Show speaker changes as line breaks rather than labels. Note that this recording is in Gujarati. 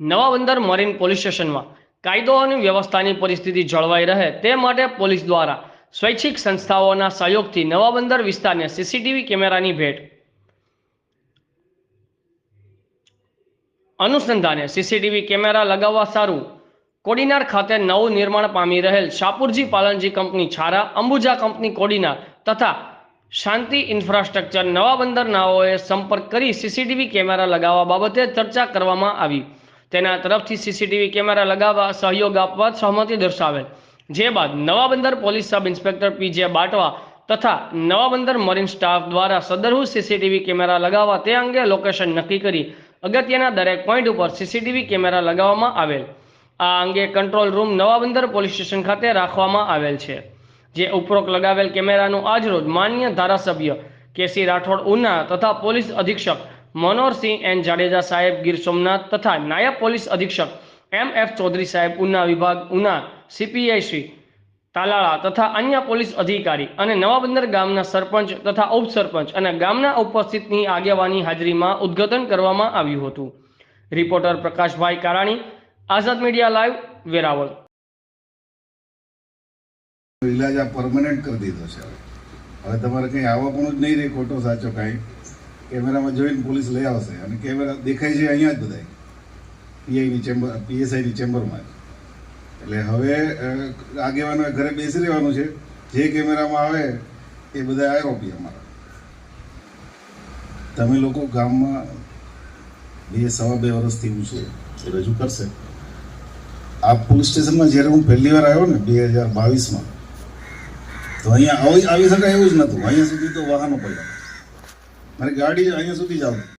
નવા બંદર મરીન પોલીસ સ્ટેશનમાં કાયદો અને વ્યવસ્થાની પરિસ્થિતિ જળવાઈ રહે તે માટે પોલીસ દ્વારા સ્વૈચ્છિક સંસ્થાઓના સહયોગથી નવા બંદર વિસ્તારને સીસીટીવી કેમેરાની ભેટ. અનુસંધાને સીસીટીવી કેમેરા લગાવવા સારું. કોડીનાર ખાતે નવું નિર્માણ પામી રહેલ શાપુરજી પાલનજી કંપની છારા, અંબુજા કંપની કોડીનાર તથા શાંતિ ઇન્ફ્રાસ્ટ્રક્ચર નવા બંદર નાઓએ સંપર્ક કરી સીસીટીવી કેમેરા લગાવવા બાબતે ચર્ચા કરવામાં આવી. તેના તરફથી સીસીટીવી કેમેરા લગાવવા સહયોગ આપવા સહમતિ દર્શાવેલ. જે બાદ Nava Bandar police sub inspector P Batwa Batwa Nava બંદર મરીન સ્ટાફ દ્વારા સદરહુ સીસીટીવી કેમેરા લગાવવા તે અંગે લોકેશન નક્કી કરી અગત્યના દરેક પોઈન્ટ ઉપર સીસીટીવી કેમેરા લગાવવામાં આવેલ. આ અંગે કંટ્રોલ રૂમ નવા બંદર પોલીસ સ્ટેશન ખાતે રાખવામાં આવેલ છે. જે ઉપરોક્ત લગાવેલ કેમેરાનું આજરોજ માન્ય ધારાસભ્ય કેસી રાઠોડ ઉના તથા પોલીસ અધિક્ષક મનોહરસિંહ એન જાડેજા સાહેબ, ગીર સોમનાથ તથા નાયબ પોલીસ અધિક્ષક એમ એફ ચૌધરી સાહેબ, ઉના વિભાગ, ઉના સીપીઆઈ શ્રી તાલાળા તથા અન્ય પોલીસ અધિકારી અને નવાબંદર ગામના સરપંચ તથા ઉપસરપંચ અને ગામના ઉપસ્થિતની આગેવાની હાજરીમાં ઉદ્ઘાટન કરવામાં આવ્યું હતું. Reporter Prakashbhai Karani, Azad media live, Veraval.
ઇલાજ આ પરમનન્ટ કરી દીધો છે. હવે તમારે કંઈ આવવાનું જ નહીં રહે ખોટો સાચો કાંઈ. કેમેરામાં જોઈને પોલીસ લઈ આવશે. અને કેમેરા દેખાય છે અહીંયા જ બધાય. પીઆઈની ચેમ્બર પીએસઆઈની ચેમ્બરમાં એટલે હવે આગેવાનોએ ઘરે બેસી રહેવાનું છે. જે કેમેરામાં આવે, એ બધા આરોપી અમારા. તમે લોકો ગામમાં બે, સવા બે વર્ષથી હું છું. એ રજૂ કરશે. આ પોલીસ સ્ટેશનમાં જ્યારે હું પહેલી વાર આવ્યો ને, બે હજાર બાવીસમાં, તો અહીંયા આવી આવી શકાય એવું જ નહોતું. અહીંયા સુધી તો વાહનો પડ્યા. મારી ગાડી અહીંયા સુધી જ આવતી